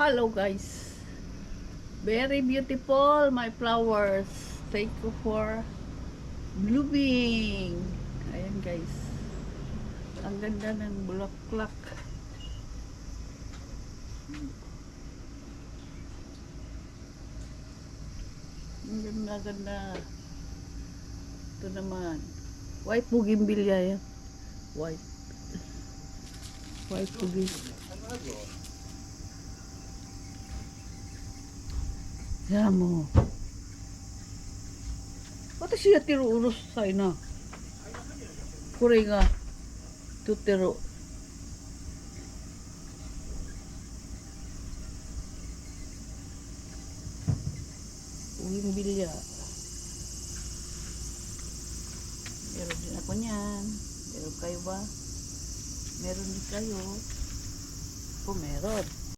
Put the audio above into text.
Hello guys. Very beautiful my flowers. Thank you for blooming. Ayan guys. Ang ganda ng bulaklak. Ang ganda ganda. Ito naman. White bougainvillea yan. White. White bougainvillea. Yan mo. Pati siya tiro uros sa ina. Kure nga. Tutiro. Uwing bilya. Meron din ako niyan. Meron kayo ba? Meron din kayo. Kung meron.